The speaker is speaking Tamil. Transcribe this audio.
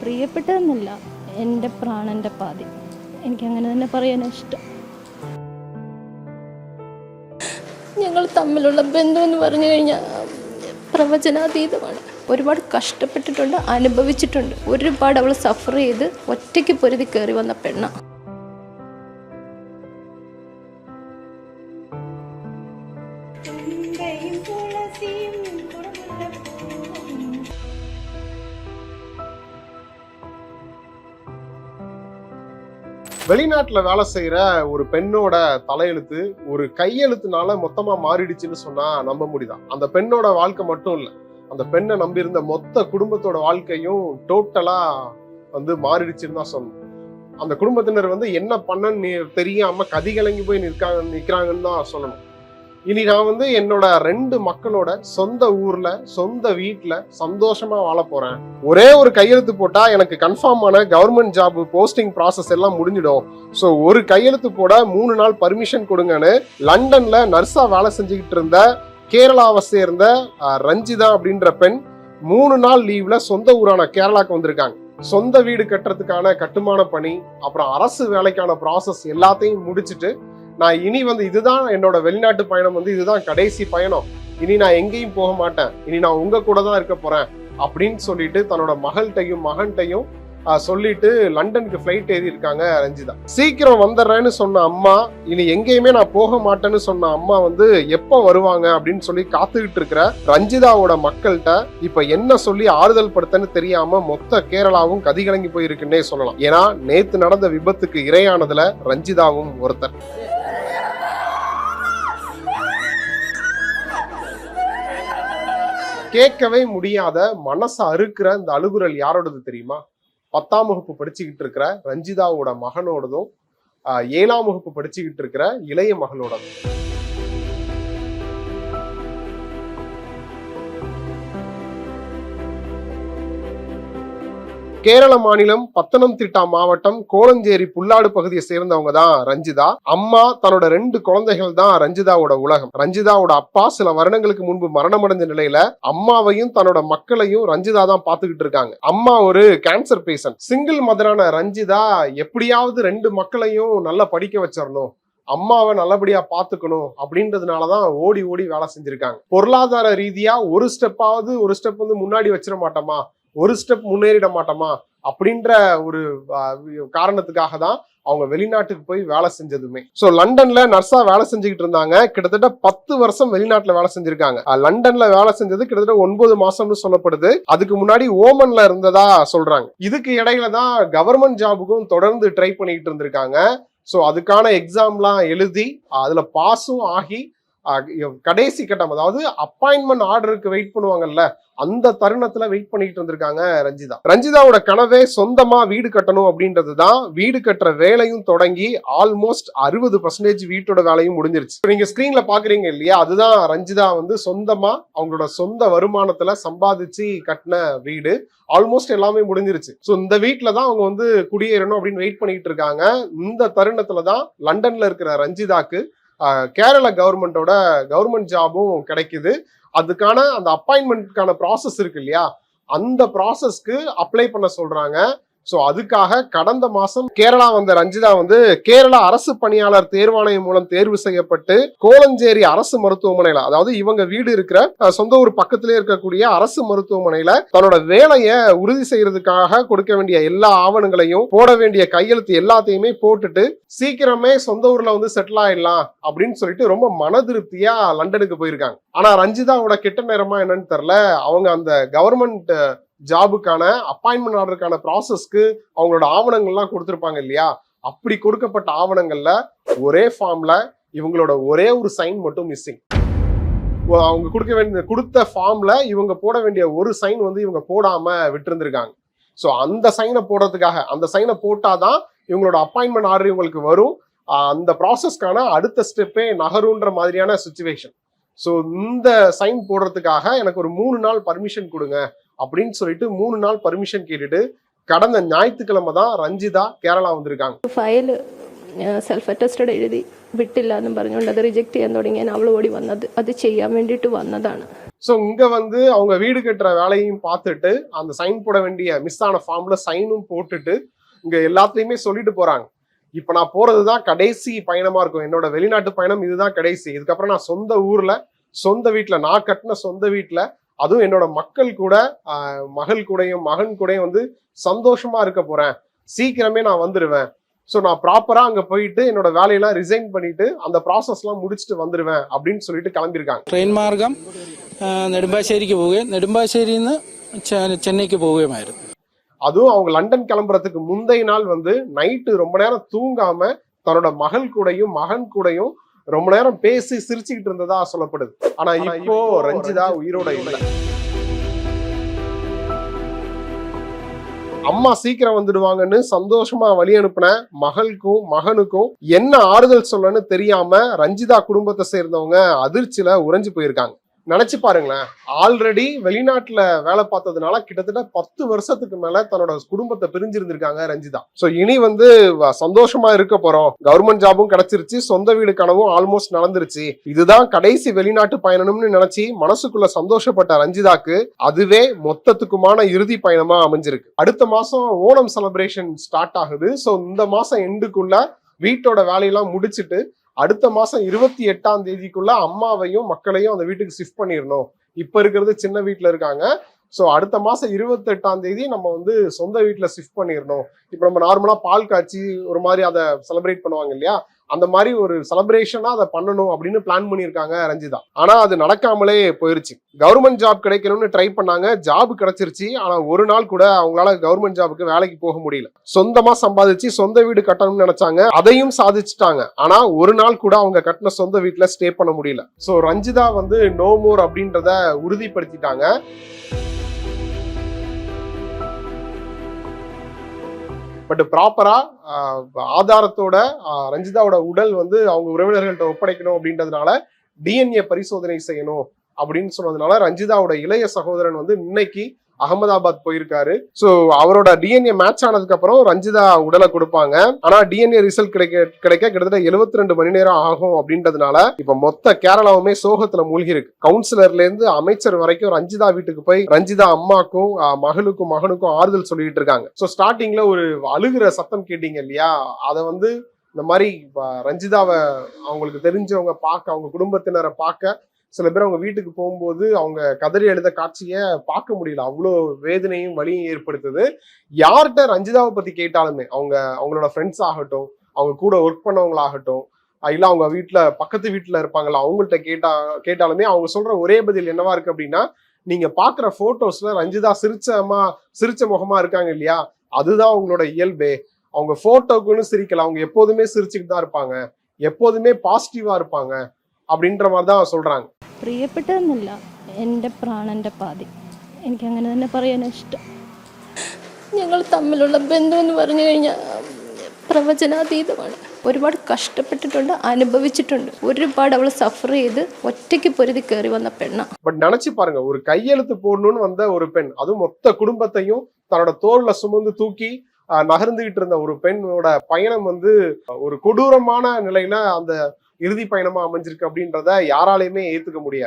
പ്രിയപ്പെട്ടതെന്നല്ല എന്റെ പ്രാണന്റെ പാതി. എനിക്ക് അങ്ങനെ തന്നെ പറയാനാണ് ഇഷ്ടം. ഞങ്ങൾ തമ്മിലുള്ള ബന്ധം എന്ന് പറഞ്ഞു കഴിഞ്ഞാൽ പ്രവചനാതീതമാണ്. ഒരുപാട് കഷ്ടപ്പെട്ടിട്ടുണ്ട് അനുഭവിച്ചിട്ടുണ്ട്. ഒരുപാട് അവൾ സഫർ ചെയ്ത് ഒറ്റയ്ക്ക് പൊരുതി കയറി വന്ന പെണ്ണ. வெளிநாட்டில் வேலை செய்கிற ஒரு பெண்ணோட தலையெழுத்து ஒரு கையெழுத்துனால மொத்தமாக மாறிடுச்சுன்னு சொன்னால் நம்ப முடியுதான் அந்த பெண்ணோட வாழ்க்கை மட்டும் இல்லை அந்த பெண்ணை நம்பியிருந்த மொத்த குடும்பத்தோட வாழ்க்கையும் டோட்டலாக வந்து மாறிடுச்சுன்னு தான் சொல்லணும். அந்த குடும்பத்தினர் வந்து என்ன பண்ணன்னு தெரியாமல் கதிகலங்கி போய் நிற்காங்க நிற்கிறாங்கன்னு தான் சொல்லணும். இனி நான் வந்து என்னோட ரெண்டு மக்களோட சொந்த ஊர்ல சொந்த வீட்டுல சந்தோஷமா வாழ போறேன். ஒரே ஒரு கையெழுத்து போட்டா எனக்கு கன்ஃபார்ம் ஆன கவர்மெண்ட் ஜாப் போஸ்டிங் ப்ராசஸ் எல்லாம் முடிஞ்சிடும். ஸோ ஒரு கையெழுத்து போட மூணு நாள் பர்மிஷன் கொடுங்கன்னு லண்டன்ல நர்ஸா வேலை செஞ்சுக்கிட்டு இருந்த கேரளாவை சேர்ந்த ரஞ்சிதா அப்படின்ற பெண் மூணு நாள் லீவ்ல சொந்த ஊரான கேரளாக்கு வந்திருக்காங்க. சொந்த வீடு கட்டுறதுக்கான கட்டுமான பணி அப்புறம் அரசு வேலைக்கான ப்ராசஸ் எல்லாத்தையும் முடிச்சுட்டு நான் இனி வந்து இதுதான் என்னோட வெளிநாட்டு பயணம் வந்து இதுதான் கடைசி பயணம். இனி நான் எங்கேயும் போக மாட்டேன். இனி நான் உங்க கூட தான் இருக்க போறேன். அப்படின்னு சொல்லிட்டு தன்னோட மகள்கிட்டையும் மகன்கிட்டையும் சொல்லிட்டு லண்டனுக்கு ஃப்ளைட் ஏறி இருக்காங்க ரஞ்சிதா. சீக்கிரம் வந்துடுறேன்னு சொன்ன அம்மா இனி எங்கேயுமே நான் போக மாட்டேன்னு சொன்ன அம்மா வந்து எப்போ வருவாங்க அப்படின்னு சொல்லி காத்துக்கிட்டு இருக்கிற ரஞ்சிதாவோட மக்கள்கிட்ட இப்ப என்ன சொல்லி ஆறுதல் படுத்தன்னு தெரியாம மொத்த கேரளாவும் கதிகலங்கி போயிருக்குன்னே சொல்லலாம். ஏன்னா நேத்து நடந்த விபத்துக்கு இரையானதுல ரஞ்சிதாவும் ஒருத்தர். கேட்கவே முடியாத மனசை அறுக்கிற இந்த அழுகுரல் யாரோடது தெரியுமா? பத்தாம் வகுப்பு படிச்சுக்கிட்டு இருக்கிற ரஞ்சிதாவோட மகனோடதும் ஏழாம் வகுப்பு படிச்சுக்கிட்டு இருக்கிற இளைய மகளோடதும். கேரள மாநிலம் பத்தனம்திட்டா மாவட்டம் கோலஞ்சேரி புல்லாடு பகுதியை சேர்ந்தவங்க தான் ரஞ்சிதா. அம்மா தன்னோட ரெண்டு குழந்தைகள் தான் ரஞ்சிதாவோட உலகம். ரஞ்சிதாவோட அப்பா சில வருடங்களுக்கு முன்பு மரணமடைஞ்ச நிலையில அம்மாவையும் தன்னோட மக்களையும் ரஞ்சிதா தான் பாத்துக்கிட்டு இருக்காங்க. அம்மா ஒரு கேன்சர் பேஷண்ட் சிங்கிள் மதரான ரஞ்சிதா எப்படியாவது ரெண்டு மக்களையும் நல்லா படிக்க வச்சிடணும் அம்மாவை நல்லபடியா பாத்துக்கணும் அப்படின்றதுனாலதான் ஓடி ஓடி வேலை செஞ்சிருக்காங்க. பொருளாதார ரீதியா ஒரு ஸ்டெப்பாவது ஒரு ஸ்டெப் வந்து முன்னாடி வச்சிட மாட்டோமா? ஒரு ஸ்டெப் முன்னேறிட மாட்டோமா? அப்படின்ற ஒரு காரணத்துக்காக தான் அவங்க வெளிநாட்டுக்கு போய் வேலை செஞ்சதுமே. ஸோ லண்டன்ல நர்ஸா வேலை செஞ்சுக்கிட்டு இருந்தாங்க. கிட்டத்தட்ட பத்து வருஷம் வெளிநாட்டுல வேலை செஞ்சிருக்காங்க. லண்டன்ல வேலை செஞ்சது கிட்டத்தட்ட ஒன்பது மாசம்னு சொல்லப்படுது. அதுக்கு முன்னாடி ஓமன்ல இருந்ததா சொல்றாங்க. இதுக்கு இடையில தான் கவர்மெண்ட் ஜாபுக்கும் தொடர்ந்து ட்ரை பண்ணிட்டு இருந்திருக்காங்க. ஸோ அதுக்கான எக்ஸாம்லாம் எழுதி அதில் பாஸும் ஆகி கடைசி கட்டம் அதாவது அப்பாயின்மெண்ட் ஆர்டருக்கு வெயிட் பண்ணுவாங்கல்ல அந்த தருணத்துல வெயிட் பண்ணிட்டு இருந்திருக்காங்க ரஞ்சிதா. ரஞ்சிதாவோட கனவே சொந்தமா வீடு கட்டணும் அப்படின்றது தான் வீடு கட்டுற வேலையும் தொடங்கி ஆல்மோஸ்ட் அறுபது பர்சன்டேஜ் வீட்டோட வேலையும் முடிஞ்சிருச்சு. நீங்க ஸ்கிரீன்ல பாக்குறீங்க இல்லையா அதுதான் ரஞ்சிதா வந்து சொந்தமா அவங்களோட சொந்த வருமானத்துல சம்பாதிச்சு கட்டின வீடு. ஆல்மோஸ்ட் எல்லாமே முடிஞ்சிருச்சு. ஸோ இந்த வீட்டில தான் அவங்க வந்து குடியேறணும் அப்படின்னு வெயிட் பண்ணிட்டு இருக்காங்க. இந்த தருணத்துல தான் லண்டன்ல இருக்கிற ரஞ்சிதாக்கு கேரள கவர்மெண்டோட கவர்மெண்ட் ஜாபும் கிடைக்குது. அதுக்கான அந்த அப்பாயின்மெண்ட்கான ப்ராசஸ் இருக்கு இல்லையா? அந்த ப்ராசஸ்க்கு அப்ளை பண்ண சொல்கிறாங்க ஸோ அதுக்காக கடந்த மாசம் கேரளா வந்த ரஞ்சிதா வந்து கேரளா அரசு பணியாளர் தேர்வாணையம் மூலம் தேர்வு செய்யப்பட்டு கோலஞ்சேரி அரசு மருத்துவமனையில அதாவது இவங்க வீடு இருக்கிற சொந்த ஊர் பக்கத்திலே இருக்கக்கூடிய அரசு மருத்துவமனையில தன்னோட வேலையை உறுதி செய்யறதுக்காக கொடுக்க வேண்டிய எல்லா ஆவணங்களையும் போட வேண்டிய கையெழுத்து எல்லாத்தையுமே போட்டுட்டு சீக்கிரமே சொந்த ஊர்ல வந்து செட்டில் ஆயிடலாம் அப்படின்னு சொல்லிட்டு ரொம்ப மன திருப்தியா லண்டனுக்கு போயிருக்காங்க. ஆனா ரஞ்சிதாவோட கெட்ட நேரமா என்னன்னு தெரியல. அவங்க அந்த கவர்மெண்ட் ஜாபுக்கான அப்பாயின்மெண்ட் ஆர்டருக்கான ப்ராசஸ்க்கு அவங்களோட ஆவணங்கள்லாம் கொடுத்துருப்பாங்க இல்லையா? அப்படி கொடுக்கப்பட்ட ஆவணங்கள்ல ஒரே ஃபார்ம்ல இவங்களோட ஒரே ஒரு சைன் மட்டும் மிஸ்ஸிங் அவங்க கொடுக்க வேண்டிய கொடுத்த ஃபார்ம்ல இவங்க போட வேண்டிய ஒரு சைன் வந்து இவங்க போடாம விட்டுருந்துருக்காங்க. ஸோ அந்த சைனை போடுறதுக்காக அந்த சைனை போட்டாதான் இவங்களோட அப்பாயின்மெண்ட் ஆர்டர் இவங்களுக்கு வரும். அந்த ப்ராசஸ்க்கான அடுத்த ஸ்டெப்பே நகருன்ற மாதிரியான சுச்சுவேஷன் ஸோ இந்த சைன் போடுறதுக்காக எனக்கு ஒரு மூணு நாள் பர்மிஷன் கொடுங்க. அப்படின்னு சொல்லிட்டு மூணு நாள் பர்மிஷன் கேட்டுட்டு கடந்த ஞாயிற்றுக்கிழமை தான் ரஞ்சிதா கேரளா வந்திருக்காங்க ഫയൽ സെൽഫ് അറ്റസ്റ്റഡ് എഴുതി വിട്ടില്ല എന്നും പറഞ്ഞുകൊണ്ട് അത് റിജക്റ്റ് ചെയ്യാൻ തുടങ്ങി ഞാൻ അവൾ ഓടി വന്നത് അത് ചെയ്യാൻ വേണ്ടിയിട്ട് വന്നതാണ് சோ இங்க வந்து அவங்க வீடு கட்டுற வேலையும் பார்த்துட்டு அந்த சைன் போட வேண்டிய மிஸ் ஆன ஃபார்ம்ல சைனும் போட்டுட்டு இங்க எல்லாத்தையுமே சொல்லிட்டு போறாங்க இப்ப நான் போறதுதான் கடைசி பயணமா இருக்கும் என்னோட வெளிநாட்டு பயணம் இதுதான் கடைசி இதுக்கப்புறம் நான் சொந்த ஊர்ல சொந்த வீட்ல நான் கட்டின சொந்த வீட்ல அதுவும் என்னோட மக்கள் கூட ஆஹ், மகள் கூடயும் மகன் கூடயும் வந்து சந்தோஷமா இருக்க போறேன் சீக்கிரமே நான் வந்துடுவேன் ஸோ நான் ப்ராப்பரா அங்க போயிட்டு என்னோட வேலையெல்லாம் ரிசைன் பண்ணிட்டு அந்த ப்ராசஸ் எல்லாம் முடிச்சுட்டு வந்துடுவேன் அப்படின்னு சொல்லிட்டு கிளம்பியிருக்காங்க ട്രെയിൻ മാർഗം ആ, നെടുമ്പാശ്ശേരിക്ക് പോവുകയും നെടുമ്പാശ്ശേരിയിൽ നിന്ന് ചെ- ചെന്നൈക്ക് പോവുകയുമായിരുന്നു அதுவும் அவங்க லண்டன் கிளம்புறதுக்கு முந்தைய நாள் வந்து நைட்டு ரொம்ப நேரம் தூங்காம தன்னோட மகள் கூடயும் மகன் கூடயும் ரொம்ப நேரம் பேசி சிரிச்சுக்கிட்டு இருந்ததா சொல்லப்படுது. ஆனா இப்போ ரஞ்சிதா உயிரோட இல்ல. அம்மா சீக்கிரம் வந்துடுவாங்கன்னு சந்தோஷமா வழி அனுப்பின மகளுக்கும் மகனுக்கும் என்ன ஆறுதல் சொல்லன்னு தெரியாம ரஞ்சிதா குடும்பத்தை சேர்ந்தவங்க அதிர்ச்சியில உறைஞ்சு போயிருக்காங்க. நினைச்சு பாருங்களேன். ஆல்ரெடி வெளிநாட்டுல வேலை பார்த்ததுனால கிட்டத்தட்ட பத்து வருஷத்துக்கு மேல தன்னோட குடும்பத்தை பிரிஞ்சிருந்திருக்காங்க ரஞ்சிதா. சோ இனி வந்து சந்தோஷமா இருக்க போறோம். கவர்மெண்ட் ஜாபும் கிடைச்சிருச்சு. சொந்த வீடு கனவும் ஆல்மோஸ்ட் நடந்துருச்சு. இதுதான் கடைசி வெளிநாட்டு பயணம்னு நினைச்சு மனசுக்குள்ள சந்தோஷப்பட்ட ரஞ்சிதாக்கு அதுவே மொத்தத்துக்குமான இறுதி பயணமா அமைஞ்சிருக்கு. அடுத்த மாசம் ஓணம் செலிப்ரேஷன் ஸ்டார்ட் ஆகுது. சோ இந்த மாசம் எண்டுக்குள்ள வீட்டோட வேலையெல்லாம் முடிச்சிட்டு அடுத்த மாசம் இருபத்தி எட்டாம் தேதிக்குள்ள அம்மாவையும் மக்களையும் அந்த வீட்டுக்கு ஷிஃப்ட் பண்ணிடணும். இப்ப இருக்கிறது சின்ன வீட்ல இருக்காங்க. ஸோ அடுத்த மாசம் இருபத்தி எட்டாம் தேதி நம்ம வந்து சொந்த வீட்டுல ஷிஃப்ட் பண்ணிடணும். இப்போ நம்ம நார்மலா பால் காய்ச்சி ஒரு மாதிரி அதை செலிப்ரேட் பண்ணுவாங்க இல்லையா? அந்த மாதிரி ஒரு செலிப்ரேஷனா அதை பண்ணணும் அப்படின்னு பிளான் பண்ணியிருக்காங்க ரஞ்சிதா. ஆனா அது நடக்காமலே போயிருச்சு. கவர்மெண்ட் ஜாப் கிடைக்கணும்னு ட்ரை பண்ணாங்க. ஜாப் கிடைச்சிருச்சு. ஆனா ஒரு நாள் கூட அவங்களால கவர்மெண்ட் ஜாபுக்கு வேலைக்கு போக முடியல. சொந்தமா சம்பாதிச்சு சொந்த வீடு கட்டணும்னு நினைச்சாங்க. அதையும் சாதிச்சுட்டாங்க. ஆனா ஒரு நாள் கூட அவங்க கட்டின சொந்த வீட்டுல ஸ்டே பண்ண முடியல. சோ ரஞ்சிதா வந்து நோ மோர் அப்படின்றத உறுதிப்படுத்திட்டாங்க. பட் ப்ராப்பரா ஆதாரத்தோட ரஞ்சிதாவோட உடல் வந்து அவங்க உறவினர்கள்ட்ட ஒப்படைக்கணும் அப்படின்றதுனால டிஎன்ஏ பரிசோதனை செய்யணும் அப்படின்னு சொன்னதுனால ரஞ்சிதாவோட இளைய சகோதரன் வந்து இன்னைக்கு அகமதாபாத் போயிருக்காரு. ஸோ அவரோட டிஎன்ஏ மேட்ச் ஆனதுக்கு அப்புறம் ரஞ்சிதா உடலை கொடுப்பாங்க. ஆனா டிஎன்ஏ ரிசல்ட் கிடைக்க கிடைக்க கிட்டத்தட்ட 72 ரெண்டு மணி நேரம் ஆகும் அப்படின்றதுனால இப்ப மொத்த கேரளாவுமே சோகத்துல மூழ்கி இருக்கு கவுன்சிலர்ல இருந்து அமைச்சர் வரைக்கும் ரஞ்சிதா வீட்டுக்கு போய் ரஞ்சிதா அம்மாக்கும் மகளுக்கும் மகனுக்கும் ஆறுதல் சொல்லிட்டு இருக்காங்க. ஸோ ஸ்டார்டிங்ல ஒரு அழுகிற சத்தம் கேட்டீங்க இல்லையா? அதை வந்து இந்த மாதிரி ரஞ்சிதாவை அவங்களுக்கு தெரிஞ்சவங்க பார்க்க அவங்க குடும்பத்தினரை பார்க்க சில பேர் அவங்க வீட்டுக்கு போகும்போது அவங்க கதறி எழுத காட்சியை பார்க்க முடியல. அவ்வளோ வேதனையும் வலியும் ஏற்படுத்துது. யார்கிட்ட ரஞ்சிதாவை பற்றி கேட்டாலுமே அவங்க அவங்களோட ஃப்ரெண்ட்ஸ் ஆகட்டும் அவங்க கூட ஒர்க் பண்ணவங்களாகட்டும் இல்லை அவங்க வீட்டில் பக்கத்து வீட்டில் இருப்பாங்களா அவங்கள்ட்ட கேட்டா கேட்டாலுமே அவங்க சொல்கிற ஒரே பதில் என்னவா இருக்கு அப்படின்னா நீங்கள் பார்க்குற ஃபோட்டோஸில் ரஞ்சிதா சிரிச்சமா சிரிச்ச முகமாக இருக்காங்க இல்லையா? அதுதான் அவங்களோட இயல்பே. அவங்க ஃபோட்டோக்குன்னு சிரிக்கல. அவங்க எப்போதுமே சிரிச்சுக்கிட்டு தான் இருப்பாங்க. எப்போதுமே பாசிட்டிவாக இருப்பாங்க. அப்படின்ற மாதிரி தான் சொல்கிறாங்க പ്രിയപ്പെട്ടതെന്നല്ല എൻ്റെ പ്രാണൻ്റെ പാതി എനിക്കങ്ങനെ തന്നെ പറയാൻ ഇഷ്ടം ഞങ്ങൾ തമ്മിലുള്ള ബന്ധം എന്ന് പറഞ്ഞു കഴിഞ്ഞാൽ പ്രവചനാതീതമാണ് ഒരുപാട് കഷ്ടപ്പെട്ടിട്ടുണ്ട് അനുഭവിച്ചിട്ടുണ്ട് ഒരുപാട് അവൾ സഫർ ചെയ്ത് ഒറ്റയ്ക്ക് പൊരുതി കയറി വന്ന പെണ്ണാണ് பட் நினைச்சு பாருங்க ஒரு கையெழுத்து போடணும்னு வந்த ஒரு பெண் அதுவும் மொத்த குடும்பத்தையும் தன்னோட தோல்ல சுமந்து தூக்கி ஆஹ், நகர்ந்துகிட்டு இருந்த ஒரு பெண்ணோட பயணம் வந்து ஒரு கொடூரமான நிலையில அந்த இறுதி பயணமா அமைஞ்சிருக்கு அப்படின்றத யாராலையுமே ஏத்துக்க முடியாது.